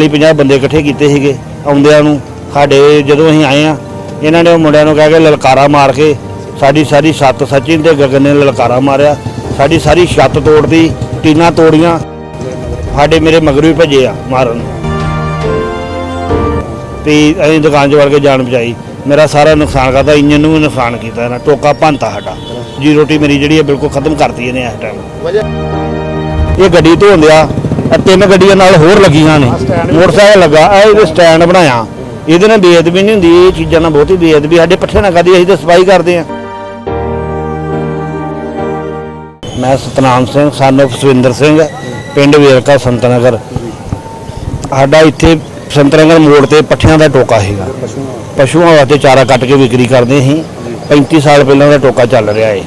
40 50 ਬੰਦੇ ਇਕੱਠੇ ਕੀਤੇ ਸੀਗੇ ਆਉਂਦਿਆਂ ਨੂੰ ਸਾਡੇ ਜਦੋਂ ਅਸੀਂ ਆਏ ਆ ਇਹਨਾਂ ਨੇ ਉਹ ਮੁੰਡਿਆਂ ਨੂੰ ਕਹਿ ਕੇ ਲਲਕਾਰਾ ਮਾਰ ਕੇ ਸਾਡੀ ਸਾਰੀ ਛੱਤ ਸਚਿਨ ਤੇ ਗਗਨ ਨੇ ਲਲਕਾਰਾ ਮਾਰਿਆ ਸਾਡੀ ਸਾਰੀ ਛੱਤ ਤੋੜਦੀ ਟੀਨਾਂ ਤੋੜੀਆਂ ਸਾਡੇ ਮੇਰੇ ਮਗਰ ਵੀ ਭੱਜੇ ਆ ਮਾਰਨ। ਤੇ ਅਸੀਂ ਦੁਕਾਨ 'ਚ ਵੜ ਕੇ ਜਾਨ ਬਚਾਈ। ਮੇਰਾ ਸਾਰਾ ਨੁਕਸਾਨ ਕਰਤਾ ਇੰਜਨ ਨੂੰ ਵੀ ਨੁਕਸਾਨ ਕੀਤਾ ਇਹਨਾਂ ਟੋਕਾ ਭੰਤਾ ਸਾਡਾ। ਜੀ ਰੋਟੀ ਮੇਰੀ ਜਿਹੜੀ ਹੈ ਬਿਲਕੁਲ ਖਤਮ ਕਰਤੀ ਇਹਨੇ ਇਸ ਟਾਈਮ ਇਹ ਗੱਡੀ ਧੋਂਦਿਆ ਤਿੰਨ ਗੱਡੀਆਂ ਨਾਲ ਹੋਰ ਲੱਗੀਆਂ ਨੇ। ਮੋਟਰਸਾਈਕਲ ਲੱਗਾ ਇਹ ਇਹਦੇ ਸਟੈਂਡ ਬਣਾਇਆ। ਇਹਦੇ ਨਾਲ ਬੇਅਦਬੀ ਨਹੀਂ ਹੁੰਦੀ ਇਹ ਚੀਜ਼ਾਂ ਨਾਲ ਬਹੁਤੀ ਬੇਅਦਬੀ ਸਾਡੇ ਪੱਠੇ ਨਾਲ ਕਦੀ ਅਸੀਂ ਤਾਂ ਸਫ਼ਾਈ ਕਰਦੇ ਆ ਮੈਂ ਸਤਨਾਮ ਸਿੰਘ ਸਾਨੋ ਸੁਵਿੰਦਰ ਸਿੰਘ ਪਿੰਡ ਵੇਰਕਾ ਸੰਤਨਗਰ। ਸਾਡਾ ਇੱਥੇ ਸੰਤਨਗਰ ਮੋੜ ਤੇ ਪੱਠਿਆਂ ਦਾ ਟੋਕਾ ਹੈਗਾ ਪਸ਼ੂਆਂ ਵਾਸਤੇ ਚਾਰਾ ਕੱਟ ਕੇ ਵਿਕਰੀ ਕਰਦੇ ਸੀ। 35 ਸਾਲ ਪਹਿਲਾਂ ਦਾ ਟੋਕਾ ਚੱਲ ਰਿਹਾ ਹੈ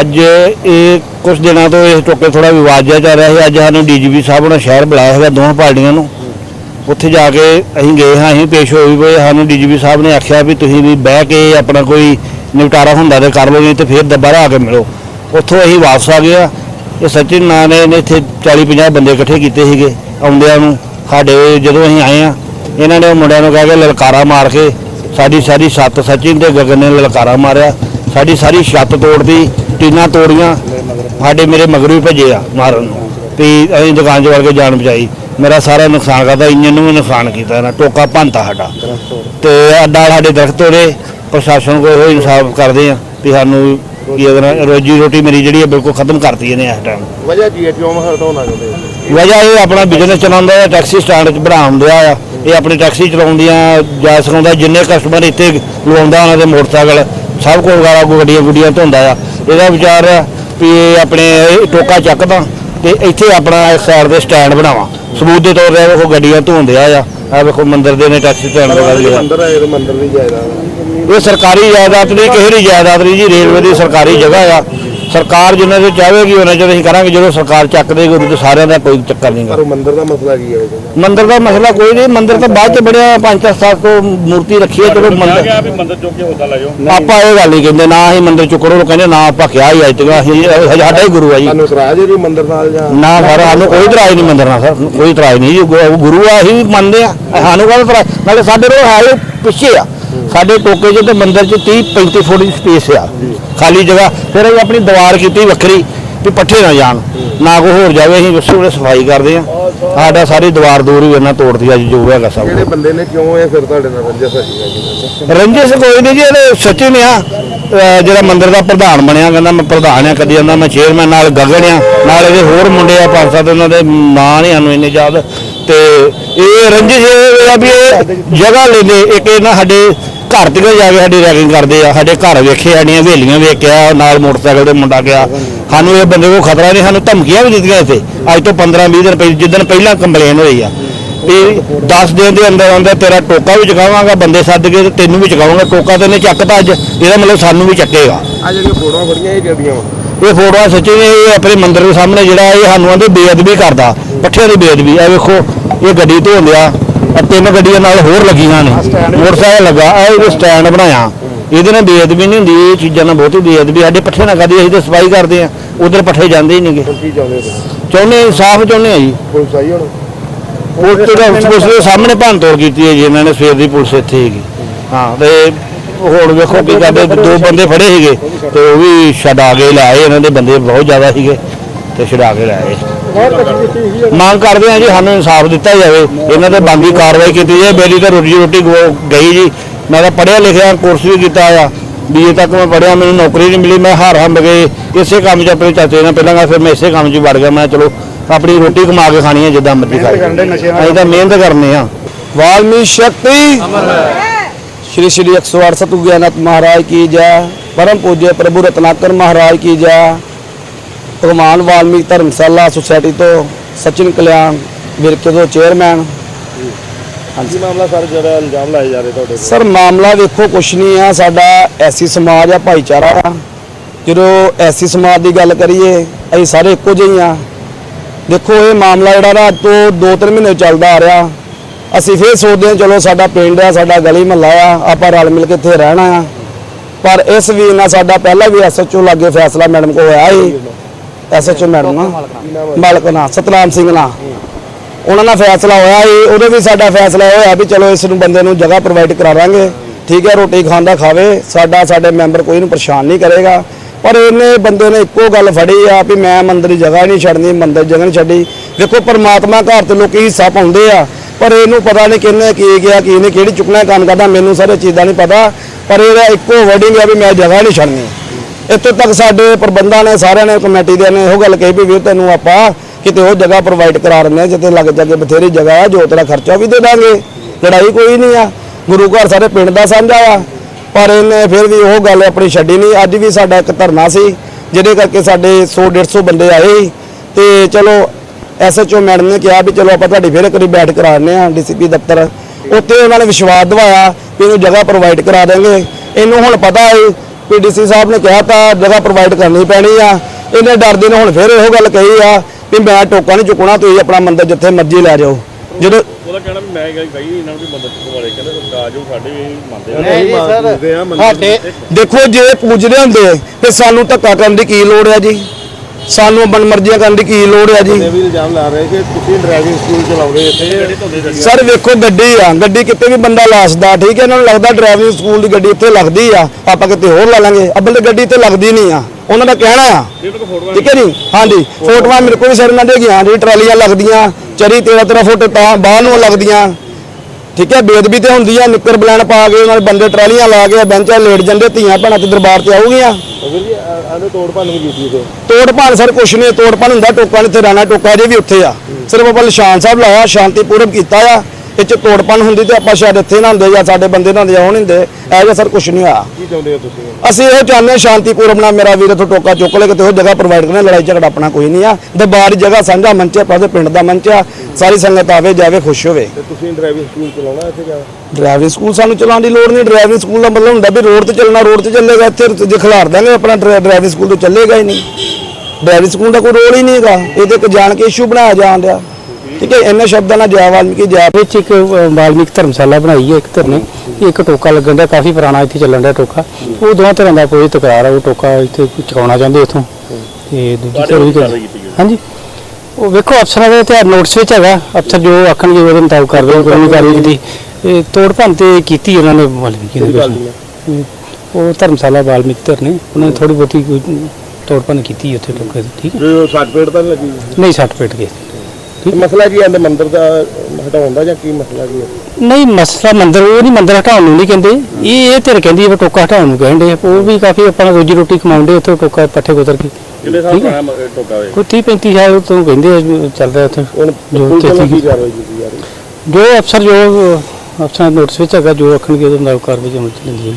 ਅੱਜ ਇਹ ਕੁਝ ਦਿਨਾਂ ਤੋਂ ਇਸ ਟੋਕੇ ਥੋੜਾ ਵਿਵਾਦ ਜਿਹਾ ਚੱਲ ਰਿਹਾ ਸੀ। ਅੱਜ ਸਾਨੂੰ ਡੀਜੀਪੀ ਸਾਹਿਬ ਨੇ ਸ਼ਹਿਰ ਬੁਲਾਇਆ ਹੈਗਾ ਦੋਹਾਂ ਪਾਰਟੀਆਂ ਨੂੰ। ਉੱਥੇ ਜਾ ਕੇ ਅਸੀਂ ਗਏ ਹਾਂ, ਅਸੀਂ ਪੇਸ਼ ਹੋਏ ਪਏ। ਸਾਨੂੰ ਡੀਜੀਪੀ ਸਾਹਿਬ ਨੇ ਆਖਿਆ ਵੀ ਤੁਸੀਂ ਵੀ ਬਹਿ ਕੇ ਆਪਣਾ ਕੋਈ ਨਿਪਟਾਰਾ ਹੁੰਦਾ ਤੇ ਕਰ ਲਓ, ਨਹੀਂ ਤੇ ਫਿਰ ਦੁਬਾਰਾ ਆ ਕੇ ਮਿਲੋ। ਉੱਥੋਂ ਅਸੀਂ ਵਾਪਸ ਆ ਗਏ ਆ ਇਹ ਸਚਿਨ ਨਾਂ ਨੇ ਇੱਥੇ 40 50 ਬੰਦੇ ਇਕੱਠੇ ਕੀਤੇ ਸੀਗੇ ਆਉਂਦਿਆਂ ਨੂੰ। ਸਾਡੇ ਜਦੋਂ ਅਸੀਂ ਆਏ ਆ ਇਹਨਾਂ ਨੇ ਉਹ ਮੁੰਡਿਆਂ ਨੂੰ ਕਹਿ ਕੇ ਲਲਕਾਰਾ ਮਾਰ ਕੇ ਸਾਡੀ ਸਾਰੀ ਸੱਤ ਸਚਿਨ ਤੇ ਗਗਨ ਨੇ ਲਲਕਾਰਾ ਮਾਰਿਆ। ਸਾਡੀ ਸਾਰੀ ਛੱਤ ਤੋੜਦੀ ਟੀਨਾਂ ਤੋੜੀਆਂ ਸਾਡੇ ਮੇਰੇ ਮਗਰ ਵੀ ਭੱਜੇ ਆ ਮਾਰਨ ਨੂੰ। ਤੇ ਅਸੀਂ ਦੁਕਾਨ 'ਚ ਵੜ ਕੇ ਜਾਨ ਬਚਾਈ। ਮੇਰਾ ਸਾਰਾ ਨੁਕਸਾਨ ਕਰਤਾ ਇੰਜਨ ਨੂੰ ਵੀ ਨੁਕਸਾਨ ਕੀਤਾ ਇਹਨਾਂ ਟੋਕਾ ਭੰਤਾ ਸਾਡਾ। ਤੇ ਅੱਡਾ ਸਾਡੇ ਦਰਖਤ ਤੋੜੇ ਪ੍ਰਸ਼ਾਸਨ ਕੋਲ ਇਹੋ ਇਨਸਾਫ ਕਰਦੇ ਆ ਵੀ ਸਾਨੂੰ ਕੀ ਨਾਲ ਰੋਜੀ ਰੋਟੀ ਮੇਰੀ ਜਿਹੜੀ ਹੈ ਬਿਲਕੁਲ ਖਤਮ ਕਰਤੀ ਇਹਨੇ ਇਸ ਟਾਈਮ ਵਜ੍ਹਾ ਕੀ ਹੈ? ਕਿਉਂ ਹਟਾਉਣਾ ਚਾਹੁੰਦੇ? ਵਜ੍ਹਾ ਇਹ ਆਪਣਾ ਬਿਜ਼ਨਸ ਚਲਾਉਂਦਾ ਹੈ ਟੈਕਸੀ ਸਟੈਂਡ 'ਚ ਬਣਾਉਂਦਾ ਆ। ਇਹ ਆਪਣੀ ਟੈਕਸੀ ਚਲਾਉਂਦੀਆਂ ਜਾ ਸਿਖਾਉਂਦਾ ਜਿੰਨੇ ਕਸਟਮਰ ਇੱਥੇ ਲਵਾਉਂਦਾ ਉਹਨਾਂ ਦੇ ਮੋਟਰਸਾਈਕਲ ਸਭ ਕੋਲ ਕੋ ਗੱਡੀਆਂ ਗੁੱਡੀਆਂ ਧੋਂਦਾ ਆ। ਇਹਦਾ ਵਿਚਾਰ ਆ ਵੀ ਇਹ ਆਪਣੇ ਟੋਕਾ ਚੱਕਦਾ ਤੇ ਇੱਥੇ ਆਪਣਾ ਇੱਕ ਸਾਈਡ ਦੇ ਸਟੈਂਡ ਬਣਾਵਾਂ। ਸਬੂਤ ਦੇ ਤੌਰ ਤੇ ਵੇਖੋ ਗੱਡੀਆਂ ਧੋਂਦੇ ਆ ਆ। ਵੇਖੋ ਮੰਦਿਰ ਦੇ ਨੇ ਟੈਕਸੀ ਸਟੈਂਡ ਮੰਦਰ ਹੈ ਇਹ ਮੰਦਰ ਦੀ ਜਾਇਦਾਦ ਇਹ ਸਰਕਾਰੀ ਜਾਇਦਾਦ ਨਹੀਂ ਕਿਸੇ ਦੀ ਜਾਇਦਾਦ ਨਹੀਂ ਜੀ। ਰੇਲਵੇ ਦੀ ਸਰਕਾਰੀ ਜਗ੍ਹਾ ਆ। ਸਰਕਾਰ ਜਿੰਨਾ ਚਿਰ ਚਾਹੇਗੀ ਉਹਨਾਂ ਚਿਰ ਅਸੀਂ ਕਰਾਂਗੇ। ਜਦੋਂ ਸਰਕਾਰ ਚੱਕ ਦੇਗੀ ਉਦੋਂ ਤੇ ਸਾਰਿਆਂ ਦਾ ਕੋਈ ਚੱਕਰ ਨਹੀਂ ਪਰ ਮੰਦਰ ਦਾ ਮਸਲਾ ਕੀ ਹੈ ਉਹਦਾ? ਮੰਦਿਰ ਦਾ ਮਸਲਾ ਕੋਈ ਨਹੀਂ। ਮੰਦਿਰ ਤਾਂ ਬਾਅਦ ਚ ਬਣਿਆ ਪੰਜ ਚਾਰ ਸਾਲ ਤੋਂ ਮੂਰਤੀ ਰੱਖੀ ਹੈ ਚਲੋ ਮੰਦਿਰ ਗਿਆ ਵੀ ਮੰਦਰ ਚੁੱਕ ਕੇ ਹੋਦਾ ਲੈ ਜਾਓ। ਆਪਾਂ ਇਹ ਗੱਲ ਨਹੀਂ ਕਹਿੰਦੇ ਨਾ ਅਸੀਂ ਮੰਦਿਰ ਚੁੱਕਰੋ ਕਹਿੰਦੇ ਨਾ ਆਪਾਂ ਕਿਹਾ ਹੀ ਅੱਜ ਤੱਕ। ਅਸੀਂ ਇਹ ਸਾਡਾ ਹੀ ਗੁਰੂ ਆ ਜੀ। ਤੁਹਾਨੂੰ ਹੈ ਜੀ ਮੰਦਰ ਨਾਲ ਜਾਂ ਨਾ ਸਰ ਸਾਨੂੰ ਕੋਈ ਇਤਰਾਜ਼ ਨਹੀਂ ਮੰਦਿਰ ਨਾਲ ਸਰ। ਕੋਈ ਇਤਰਾਜ਼ ਨਹੀਂ ਜੀ। ਗੁ- ਗੁਰੂ ਆ ਅਸੀਂ ਵੀ ਮੰਨਦੇ ਆ। ਸਾਨੂੰ ਕਾਹਦਾ ਇਤਰਾਜ਼? ਨਾਲੇ ਸਾਡੇ ਕੋਲ ਹੈ ਹੀ ਪਿੱਛੇ ਆ। ਸਾਡੇ ਟੋਕੇ 'ਚ ਤੇ ਮੰਦਿਰ 'ਚ 30 35 ਫੁੱਟ ਦੀ ਸਪੇਸ ਆ। ਖਾਲੀ ਜਗ੍ਹਾ। ਫਿਰ ਅਸੀਂ ਆਪਣੀ ਦੀਵਾਰ ਕੀਤੀ ਵੱਖਰੀ ਵੀ ਪੱਠੇ ਨਾ ਜਾਣ। ਨਾ ਕੋਈ ਹੋਰ ਜਾਵੇ ਅਸੀਂ ਉਸੇ ਵੇਲੇ ਸਫ਼ਾਈ ਕਰਦੇ ਆ ਸਾਡਾ ਸਾਰੀ ਦੀਵਾਰ ਦੂਰ ਹੀ ਇਹਨਾਂ ਤੋੜਦੀ ਅੱਜ ਜੋ ਹੈਗਾ ਸਭ। ਕਿਹੜੇ ਬੰਦੇ ਨੇ ਕਿਉਂ ਇਹ ਫਿਰ ਤੁਹਾਡੇ ਨਾਲ ਰੰਜਸ ਹੈਗੀ ਰੰਜਿਸ਼ ਕੋਈ ਨਹੀਂ ਜੀ ਇਹਦੇ ਸਚਿਨ ਆ। ਜਿਹੜਾ ਮੰਦਿਰ ਦਾ ਪ੍ਰਧਾਨ ਬਣਿਆ ਕਹਿੰਦਾ ਮੈਂ ਪ੍ਰਧਾਨ ਆ ਕਦੀ ਕਹਿੰਦਾ ਮੈਂ ਚੇਅਰਮੈਨ ਨਾਲ ਗਗਨ ਆ ਨਾਲ ਇਹਦੇ ਹੋਰ ਮੁੰਡੇ ਆ ਪੰਜ ਸੱਤ ਉਹਨਾਂ ਦੇ ਨਾਂ ਨਹੀਂ ਸਾਨੂੰ ਇੰਨੇ ਯਾਦ। ਤੇ ਇਹ ਰੰਜਿਸ਼ ਇਹ ਆ ਵੀ ਇਹ ਜਗ੍ਹਾ ਲੈਂਦੇ ਇੱਕ ਇਹਨਾਂ ਸਾਡੇ ਘਰ ਤੇ ਜਾ ਕੇ ਸਾਡੀ ਰੈਗਿੰਗ ਕਰਦੇ ਆ ਸਾਡੇ ਘਰ ਵੇਖੇ ਸਾਡੀਆਂ ਹਵੇਲੀਆਂ ਵੇਖਿਆ ਨਾਲ ਮੋਟਰਸਾਈਕਲ ਤੇ ਮੁੰਡਾ ਗਿਆ। ਸਾਨੂੰ ਇਹ ਬੰਦੇ ਕੋਲ ਖਤਰਾ ਨਹੀਂ ਸਾਨੂੰ ਧਮਕੀਆਂ ਵੀ ਦਿੱਤੀਆਂ ਇੱਥੇ। ਅੱਜ ਤੋਂ 15 20 ਦਿਨ ਪਹਿਲਾਂ ਜਿੱਦਣ ਪਹਿਲਾਂ ਕੰਪਲੇਨ ਹੋਈ ਆ। ਵੀ 10 ਦਿਨ ਦੇ ਅੰਦਰ ਅੰਦਰ ਤੇਰਾ ਟੋਕਾ ਵੀ ਚੁਕਾਵਾਂਗਾ ਬੰਦੇ ਸੱਦ ਕੇ ਤੇ ਤੈਨੂੰ ਵੀ ਚੁਕਾਵਾਂਗਾ ਟੋਕਾ ਤੇ ਇਹਨੇ ਚੱਕਤਾ ਅੱਜ ਇਹਦਾ ਮਤਲਬ ਸਾਨੂੰ ਵੀ ਚੱਕੇਗਾ। ਆ ਜਿਹੜੀਆਂ ਫੋਟੋਆਂ ਫੜੀਆਂ ਇਹ ਕਿਹਦੀਆਂ ਇਹ ਫੋਟੋਆਂ ਸੱਚੀ ਨੇ ਇਹ ਆਪਣੇ ਮੰਦਿਰ ਦੇ ਸਾਹਮਣੇ ਜਿਹੜਾ ਇਹ ਸਾਨੂੰ ਆਂਦੇ ਬੇਅਦਬੀ ਕਰਦਾ ਪੱਠਿਆਂ ਦੀ ਬੇਅਦਬੀ। ਇਹ ਵੇਖੋ ਇਹ ਗੱਡੀ ਧੋਂਦਿਆ ਆ ਤਿੰਨ ਗੱਡੀਆਂ ਨਾਲ ਹੋਰ ਲੱਗੀਆਂ ਨੇ। ਮੋਟਰਸਾਈਕਲ ਲੱਗਾ ਇਹ ਇਹਦੇ ਸਟੈਂਡ ਬਣਾਇਆ ਇਹਦੇ ਨਾਲ ਬੇਅਦਬੀ ਨਹੀਂ ਹੁੰਦੀ ਇਹ ਚੀਜ਼ਾਂ ਨਾਲ ਬਹੁਤੀ ਬੇਅਦਬੀ ਸਾਡੇ ਪੱਠੇ ਨਾਲ ਕਦੀ ਅਸੀਂ ਤਾਂ ਸਫ਼ਾਈ ਕਰਦੇ ਆ ਉਧਰ ਪੱਠੇ ਜਾਂਦੇ ਹੀ ਨਹੀਂਗੇ। ਚਾਹੁੰਦੇ ਹੋ? ਚਾਹੁੰਦੇ ਆ ਜੀ। ਪੁਲਿਸ ਆਈ ਹੁਣ? ਪੁਲਿਸ ਦੇ ਪੁਲਿਸ ਦੇ ਸਾਹਮਣੇ ਭੰਨ ਤੋੜ ਕੀਤੀ ਹੈ ਜੀ ਇਹਨਾਂ ਨੇ ਸਵੇਰ ਦੀ ਪੁਲਿਸ ਇੱਥੇ ਹੈਗੀ ਹਾਂ ਤੇ ਹੁਣ ਵੇਖੋ ਕੀ ਕਰਦੇ ਦੋ ਬੰਦੇ ਫੜੇ ਸੀਗੇ ਤੇ ਉਹ ਵੀ ਛਡਾ ਕੇ ਲਾਏ ਇਹਨਾਂ ਦੇ ਬੰਦੇ ਬਹੁਤ ਜ਼ਿਆਦਾ ਸੀਗੇ ਤੇ ਛਡਾ ਕੇ ਲਾਏ। ਮੰਗ ਕਰਦੇ ਆ ਜੀ ਸਾਨੂੰ ਇਨਸਾਫ ਦਿੱਤਾ ਜਾਵੇ ਇਹਨਾਂ ਤੇ ਬੰਦੀ ਕਾਰਵਾਈ ਕੀਤੀ ਜਾਵੇ ਮੇਰੀ ਤਾਂ ਰੋਜੀ ਰੋਟੀ ਗੋ- ਗਈ ਜੀ ਮੈਂ ਤਾਂ ਪੜ੍ਹਿਆ ਲਿਖਿਆ ਕੋਰਸ ਵੀ ਕੀਤਾ ਆ ਬੀਏ ਤੱਕ ਮੈਂ ਪੜ੍ਹਿਆ ਮੈਨੂੰ ਨੌਕਰੀ ਨਹੀਂ ਮਿਲੀ ਮੈਂ ਹਾਰ ਹੰਬ ਗਏ ਇਸੇ ਕੰਮ 'ਚ ਆਪਣੇ ਚਾਚੇ ਨਾਲ ਪਹਿਲਾਂ ਗਾ ਫਿਰ ਮੈਂ ਇਸੇ ਕੰਮ 'ਚ ਹੀ ਵੜ ਗਿਆ ਮੈਂ ਚਲੋ ਆਪਣੀ ਰੋਟੀ ਕਮਾ ਕੇ ਖਾਣੀ ਹੈ ਜਿੱਦਾਂ ਮਰਜ਼ੀ ਖਾਈ ਅਸੀਂ ਤਾਂ ਮਿਹਨਤ ਕਰਨੇ ਆ वाल्मीकि शक्ति श्री श्री एक सौ अड़सठ ज्ञानत महाराज की जय परम पूज्य प्रभु रत्नाकर महाराज की जय ਭਗਵਾਨ ਵਾਲਮੀਕ ਧਰਮਸ਼ਾਲਾ ਸੁਸਾਇਟੀ ਤੋਂ ਸਚਿਨ ਕਲਿਆਣ ਵਿਰਕੇ ਤੋਂ ਚੇਅਰਮੈਨ। ਹਾਂਜੀ। ਮਾਮਲਾ ਸਰ ਜਿਹੜਾ ਇਲਜ਼ਾਮ ਲਾਏ ਜਾ ਰਹੇ ਤੁਹਾਡੇ ਸਰ ਮਾਮਲਾ ਦੇਖੋ ਕੁਛ ਨਹੀਂ ਆ। ਸਾਡਾ ਐਸੀ ਸਮਾਜ ਆ ਭਾਈਚਾਰਾ ਆ। ਜਦੋਂ ਐਸੀ ਸਮਾਜ ਦੀ ਗੱਲ ਕਰੀਏ ਅਸੀਂ ਸਾਰੇ ਇੱਕੋ ਜਿਹੇ ਆ। ਦੇਖੋ ਇਹ ਮਾਮਲਾ ਜਿਹੜਾ ਨਾ ਅੱਜ ਤੋਂ 2-3 ਮਹੀਨੇ ਚੱਲਦਾ ਆ ਰਿਹਾ। ਅਸੀਂ ਫੇਰ ਸੋਚਦੇ ਹਾਂ ਚਲੋ ਸਾਡਾ ਪਿੰਡ ਆ ਸਾਡਾ ਗਲੀ ਮਹੱਲਾ ਆ ਆਪਾਂ ਰਲ ਮਿਲ ਕੇ ਇੱਥੇ ਰਹਿਣਾ ਆ। ਪਰ ਇਸ ਵੀ ਨਾਲ ਸਾਡਾ ਪਹਿਲਾਂ ਵੀ ਐਸਐਚਓ ਲਾਗੇ ਫੈਸਲਾ ਮੈਡਮ ਕੋਲ ਆਇਆ ਸੀ। ਐਸਐਚਓ ਮੈਡਮ ਨਾਲ ਮਾਲਕ ਨਾਲ, ਸਤਨਾਮ ਸਿੰਘ ਨਾਲ। ਉਹਨਾਂ ਨਾਲ ਫੈਸਲਾ ਹੋਇਆ ਸੀ ਉਦੋਂ ਵੀ ਸਾਡਾ ਫੈਸਲਾ ਹੋਇਆ ਵੀ ਚਲੋ ਇਸ ਨੂੰ ਬੰਦੇ ਨੂੰ ਜਗ੍ਹਾ ਪ੍ਰੋਵਾਈਡ ਕਰਾਵਾਂਗੇ ਠੀਕ ਹੈ, ਰੋਟੀ ਖਾਂਦਾ ਖਾਵੇ, ਸਾਡਾ, ਸਾਡੇ ਮੈਂਬਰ ਕੋਈ ਨੂੰ ਪਰੇਸ਼ਾਨ ਨਹੀਂ ਕਰੇਗਾ। ਪਰ ਇਹਨੇ ਬੰਦੇ ਨੇ ਇੱਕੋ ਗੱਲ ਫੜੀ ਆ ਵੀ ਮੈਂ ਮੰਦਰ ਦੀ ਜਗ੍ਹਾ ਨਹੀਂ ਛੱਡਣੀ, ਮੰਦਰ ਜਗ੍ਹਾ ਨਹੀਂ ਛੱਡੀ। ਦੇਖੋ, ਪਰਮਾਤਮਾ ਘਰ ਤੇ ਲੋਕੀ ਹਿੱਸਾ ਪਾਉਂਦੇ ਆ, ਪਰ ਇਹਨੂੰ ਪਤਾ ਨਹੀਂ ਕਿੰਨੇ ਕੀ ਗਿਆ ਕੀ ਨਹੀਂ, ਕਿਹੜੀ ਚੁੱਕਣਾ, ਕੰਮ ਕਰਦਾ, ਮੈਨੂੰ ਸਾਰੇ ਚੀਜ਼ਾਂ ਨਹੀਂ ਪਤਾ। ਪਰ ਇਹਦਾ ਇੱਕੋ ਵਰਡਿੰਗ ਆ ਵੀ ਮੈਂ ਜਗ੍ਹਾ ਨਹੀਂ ਛੱਡਣੀ। ਇੱਥੇ ਤੱਕ ਸਾਡੇ ਪ੍ਰਬੰਧਾਂ ਨੇ, ਸਾਰਿਆਂ ਨੇ, ਕਮੇਟੀ ਦੇ ਨੇ ਇਹੋ ਗੱਲ ਕਹੀ ਵੀ ਤੈਨੂੰ ਆਪਾਂ ਕਿਤੇ ਉਹ ਜਗ੍ਹਾ ਪ੍ਰੋਵਾਈਡ ਕਰਾ ਦਿੰਦੇ ਹਾਂ, ਜਿੱਥੇ ਲੱਗ ਜਾਗੇ ਬਥੇਰੀ ਜਗ੍ਹਾ ਆ, ਜੋ ਤੇਰਾ ਖਰਚਾ ਵੀ ਦੇ ਦਾਂਗੇ। ਲੜਾਈ ਕੋਈ ਨਹੀਂ ਆ। ਗੁਰੂ ਘਰ ਸਾਰੇ ਪਿੰਡ ਦਾ ਸਾਂਝਾ ਆ। ਪਰ ਇਹਨੇ ਫਿਰ ਵੀ ਉਹ ਗੱਲ ਆਪਣੀ ਛੱਡੀ ਨਹੀਂ। ਅੱਜ ਵੀ ਸਾਡਾ ਇੱਕ ਧਰਨਾ ਸੀ, ਜਿਹਦੇ ਕਰਕੇ ਸਾਡੇ 100 150 ਬੰਦੇ ਆਏ। ਸੀ ਤੇ ਚਲੋ ਐਸਐਚਓ ਮੈਡਮ ਨੇ ਕਿਹਾ ਵੀ ਚਲੋ ਆਪਾਂ ਤੁਹਾਡੀ ਫਿਰ ਕਰੀ ਬੈਠ ਕਰਾ ਦਿੰਦੇ ਆ ਡੀਸੀਪੀ ਦਫ਼ਤਰ। ਉੱਥੇ ਉਹਨਾਂ ਨੇ ਵਿਸ਼ਵਾਸ ਦਿਵਾਇਆ ਵੀ ਇਹਨੂੰ ਜਗ੍ਹਾ ਪ੍ਰੋਵਾਈਡ ਕਰਾ ਦੇਣਗੇ ਇਹਨੂੰ ਹੁਣ ਪਤਾ ਹੈ ਵੀ ਡੀਸੀ ਸਾਹਿਬ ਨੇ ਕਿਹਾ ਤਾਂ ਜਗ੍ਹਾ ਪ੍ਰੋਵਾਈਡ ਕਰਨੀ ਪੈਣੀ ਆ। ਇਹਨੇ ਡਰਦੇ ਨੇ ਹੁਣ ਫਿਰ ਇਹੋ ਗੱਲ ਕਹੀ ਆ ਵੀ ਮੈਂ ਟੋਕਾ ਨਹੀਂ ਚੁੱਕਣਾ ਤੁਸੀਂ ਆਪਣਾ ਮੰਦਰ ਜਿੱਥੇ ਮਰਜ਼ੀ ਲੈ ਜਾਓ। ਜਦੋਂ ਉਹਦਾ ਕਹਿਣਾ ਵੀ ਮੈਂ ਗਈ ਗਈ ਇਹਨਾਂ ਨੂੰ ਵੀ ਮਦਦ ਕਰਨ ਵਾਲੇ ਕਹਿੰਦੇ ਸਰਕਾਰ ਜੋ ਸਾਡੇ ਵੀ ਮੰਨਦੇ ਆ। ਨਹੀਂ ਸਰ। ਸਾਡੇ ਦੇਖੋ ਜੇ ਪੂਜਦੇ ਹੁੰਦੇ ਤੇ ਸਾਨੂੰ ਧੱਕਾ ਕਰਨ ਦੀ ਕੀ ਲੋੜ ਹੈ ਜੀ? ਸਾਨੂੰ ਮਨ ਮਰਜ਼ੀਆਂ ਕਰਨ ਦੀ ਕੀ ਲੋੜ ਹੈ ਜੀ। ਇਹ ਵੀ ਇਲਜ਼ਾਮ ਲਾ ਰਹੇ ਕਿ ਤੁਸੀਂ ਡਰਾਈਵਿੰਗ ਸਕੂਲ ਚਲਾਉਂਦੇ ਇੱਥੇ? ਸਰ ਵੇਖੋ ਗੱਡੀ ਆ। ਗੱਡੀ ਕਿਤੇ ਵੀ ਬੰਦਾ ਲਾਸਦਾ ਠੀਕ ਹੈ? ਇਹਨਾਂ ਨੂੰ ਲੱਗਦਾ ਡਰਾਈਵਿੰਗ ਸਕੂਲ ਦੀ ਗੱਡੀ ਇੱਥੇ ਲੱਗਦੀ ਆ। ਆਪਾਂ ਕਿਤੇ ਹੋਰ ਲਾ ਲਾਂਗੇ। ਅੱਬਲ ਤੇ ਗੱਡੀ ਇੱਥੇ ਲੱਗਦੀ ਨਹੀਂ ਆ। ਉਹਨਾਂ ਦਾ ਕਹਿਣਾ ਆ। ਠੀਕ ਹੈ ਜੀ? ਹਾਂਜੀ। ਫੋਟੋਆਂ ਮੇਰੇ ਕੋਲ ਵੀ ਸਰ ਇਹਨਾਂ ਦੇ ਹੈਗੀਆਂ ਜੀ ਟਰਾਲੀਆਂ ਲੱਗਦੀਆਂ ਚਰੀ 13 13 ਫੁੱਟ ਤਾਂ ਬਾਹਰ ਨੂੰ ਲੱਗਦੀਆਂ। ਠੀਕ ਹੈ? ਬੇਦਬੀ ਤੇ ਹੁੰਦੀ ਆ ਨਿੱਕਰ ਬਲੈਣ ਪਾ ਕੇ ਉਹਨਾਂ ਦੇ ਬੰਦੇ ਟਰਾਲੀਆਂ ਲਾ ਕੇ ਬੈਂਚਾਂ ਲੇਟ ਜਾਂਦੇ ਧੀਆਂ ਭੈਣਾਂ ਤੇ ਦਰਬਾਰ ਤੇ ਆਉਗੀਆਂ। ਵੀਰ ਜੀ ਆਨੇ ਤੋੜ ਭੰਨ ਵੀ ਕੀਤੀ ਤੇ ਤੋੜ ਭੰਨ ਸਰ ਕੁਛ ਨਹੀਂ ਤੋੜ ਭੰਨ ਹੁੰਦਾ ਟੋਕਾ ਨਹੀਂ ਤੇ ਰਾਣਾ ਟੋਕਾ ਜੇ ਵੀ ਉੱਥੇ ਆ। ਸਿਰਫ ਆਪਾਂ ਨਿਸ਼ਾਨ ਸਾਹਿਬ ਲਾਇਆ ਸ਼ਾਂਤੀਪੂਰਵਕ ਕੀਤਾ ਆ। ਇਹ ਚ ਤੋੜ ਭੰਨ ਹੁੰਦੀ ਤੇ ਆਪਾਂ ਸ਼ਾਇਦ ਇੱਥੇ ਨਾ ਹੁੰਦੇ ਜਾਂ ਸਾਡੇ ਬੰਦੇ ਨਾ ਹੁੰਦੇ ਆਉਣ ਹੁੰਦੇ ਐ ਜਿਹਾ ਸਰ ਕੁਛ ਨਹੀਂ ਹੋਇਆ। ਕੀ ਚਾਹੁੰਦੇ ਹੋ ਤੁਸੀਂ? ਅਸੀਂ ਇਹ ਚਾਹੁੰਦੇ ਹਾਂ ਸ਼ਾਂਤੀਪੂਰਵਕ ਨਾਲ ਮੇਰਾ ਵੀਰ ਇੱਥੋਂ ਟੋਕਾ ਚੁੱਕ ਲੈ ਕਿਤੇ ਉਹ ਜਗ੍ਹਾ ਪ੍ਰੋਵਾਈਡ ਕਰਨਾ ਲੜਾਈ ਝਗੜਾ ਆਪਣਾ ਕੋਈ ਨਹੀਂ ਆ। ਦਰਬਾਰ ਦੀ ਜਗ੍ਹਾ ਸਾਂਝਾ ਮੰਚ ਹੈ ਪਾਦੇ ਪਿੰਡ ਦਾ ਮੰਚ ਆ। ਸਾਰੀ ਸੰਗਤ ਆਵੇ ਜਾਵੇ ਖੁਸ਼ ਹੋਵੇ। ਤੇ ਤੁਸੀਂ ਡਰਾਈਵਿੰਗ ਸਕੂਲ ਚਲਾਉਣਾ ਇੱਥੇ ਜਾ? ਡਰਾਈਵਿੰਗ ਸਕੂਲ ਸਾਨੂੰ ਚਲਾਉਣ ਦੀ ਲੋੜ ਨਹੀਂ ਡਰਾਈਵਿੰਗ ਸਕੂਲ ਦਾ ਮਤਲਬ ਹੁੰਦਾ ਵੀ ਰੋਡ ਤੇ ਚੱਲਣਾ ਰੋਡ ਤੇ ਚੱਲੇਗਾ ਇੱਥੇ ਜੇ ਖਿਲਾਰ ਦਾਂਗੇ ਆਪਣਾ ਡਰਾ- ਡਰਾਈਵਿੰਗ ਸਕੂਲ ਤੋਂ ਚੱਲੇਗਾ ਹੀ ਨਹੀਂ। ਡਰਾਈਵਿੰਗ ਸਕੂਲ ਦਾ ਕੋਈ ਰੋਲ ਹੀ ਨਹੀਂਗਾ ਇਹ ਤੇ ਇੱਕ ਜਾਣ ਕੇ ਇਸ਼ੂ ਬਣਾਇਆ ਜਾਣ ਡਿਆ। ਠੀਕ ਹੈ ਇਹਨਾਂ ਸ਼ਬਦਾਂ ਨਾਲ ਜੈ ਵਾਲਮੀਕੀ ਜੈ ਵਿੱਚ ਇੱਕ ਵਾਲਮੀਕ ਧਰਮਸ਼ਾਲਾ ਬਣਾਈ ਹੈ ਇੱਕ ਧਿਰ ਨੇ ਇੱਕ ਟੋਕਾ ਲੱਗਣ ਦਾ ਕਾਫੀ ਪੁਰਾਣਾ ਇੱਥੇ ਚੱਲਣ ਦਾ ਟੋਕਾ। ਉਹ ਦੋਹਾਂ ਤਰ੍ਹਾਂ ਦਾ ਕੋਈ ਤਕਰਾਰ ਹੈ ਉਹ ਟੋਕਾ ਇੱਥੇ ਚੁਕਾਉਣਾ ਚਾਹੁੰਦੇ ਇਥੋਂ। ਤੇ ਦੂਜੀ ਧਿਰ ਵੀ ਕਰ- ਹਾਂਜੀ। ਉਹ ਵੇਖੋ ਅਫਸਰਾਂ ਦੇ ਤੇ ਨੋਟਿਸ ਵਿੱਚ ਹੈਗਾ ਅਫਸਰ ਜੋ ਆਖਣਗੇ ਉਹਦੇ ਮੁਤਾਬਕ ਕਾਰਵਾਈ ਕਾਨੂੰਨੀ ਕਾਰਵਾਈ ਕੀਤੀ। ਇਹ ਤੋੜ ਭੰਨ ਤੇ ਕੀਤੀ ਉਹਨਾਂ ਨੇ ਵਾਲਮੀਕੀ ਇਹ ਉਹ ਧਰਮਸ਼ਾਲਾ ਵਾਲਮੀਕ ਧਿਰ ਨੇ ਉਹਨਾਂ ਨੇ ਥੋੜੀ ਬਹੁਤੀ ਕੋਈ ਤੋੜ ਭੰਨ ਕੀਤੀ ਉੱਥੇ ਟੋਕੇ ਦੀ ਠੀਕ ਹੈ। ਜੋ ਸੱਟ ਪੇਟ ਤਾਂ ਨੀ ਲੱਗੀ? ਨਹੀਂ ਸੱਟ ਪੇਟ ਗਏ। ਮਸਲਾ ਕੀ ਹੈ? ਅੰਦਰ ਮੰਦਿਰ ਦਾ ਹਟਾਉਣ ਦਾ ਜਾਂ ਕੀ ਮਸਲਾ ਕੀ ਹੈ? ਨਹੀਂ ਮਸਲਾ ਮੰਦਰ ਉਹ ਨਹੀਂ ਮੰਦਰ ਹਟਾਉਣ ਨੂੰ ਨਹੀਂ ਕਹਿੰਦੇ। ਇਹ ਇਹ ਧਿਰ ਕਹਿੰਦੀ ਹੈ ਟੋਕਾ ਹਟਾਉਣ ਨੂੰ ਕਹਿੰਦੇ ਆ। ਉਹ ਵੀ ਕਾਫੀ ਆਪਣਾ ਰੋਜੀ ਰੋਟੀ ਕਮਾਉਂਦੇ ਉੱਥੇ ਟੋਕਾ ਪੱਠੇ ਕੁਤਰ ਕੇ। ਕਿੰਨੇ ਸਾਲ ਪੁਰਾਣਾ ਟੋਕਾ ਹੋਏ ਕੋਈ 30 35 ਸਾਲ ਤੋਂ ਕਹਿੰਦੇ ਆ ਵੀ ਚੱਲ ਰਿਹਾ ਉੱਥੇ। ਹੁਣ ਜੋ ਪੁਲਿਸ ਵੱਲੋਂ ਇੱਥੇ ਕੀ ਕਾਰਵਾਈ ਕੀਤੀ ਜਾ ਰਹੀ ਹੈ? ਜੋ ਅਫਸਰ ਜੋ ਅਫਸਰਾਂ ਨੋਟਿਸ ਵਿੱਚ ਹੈਗਾ ਜੋ ਆਖਣਗੇ ਉਹਦੇ ਨਾਲ ਕਾਰਵਾਈ ਅਮਲ ਚ ਲੈਂਦੀ ਹੈ।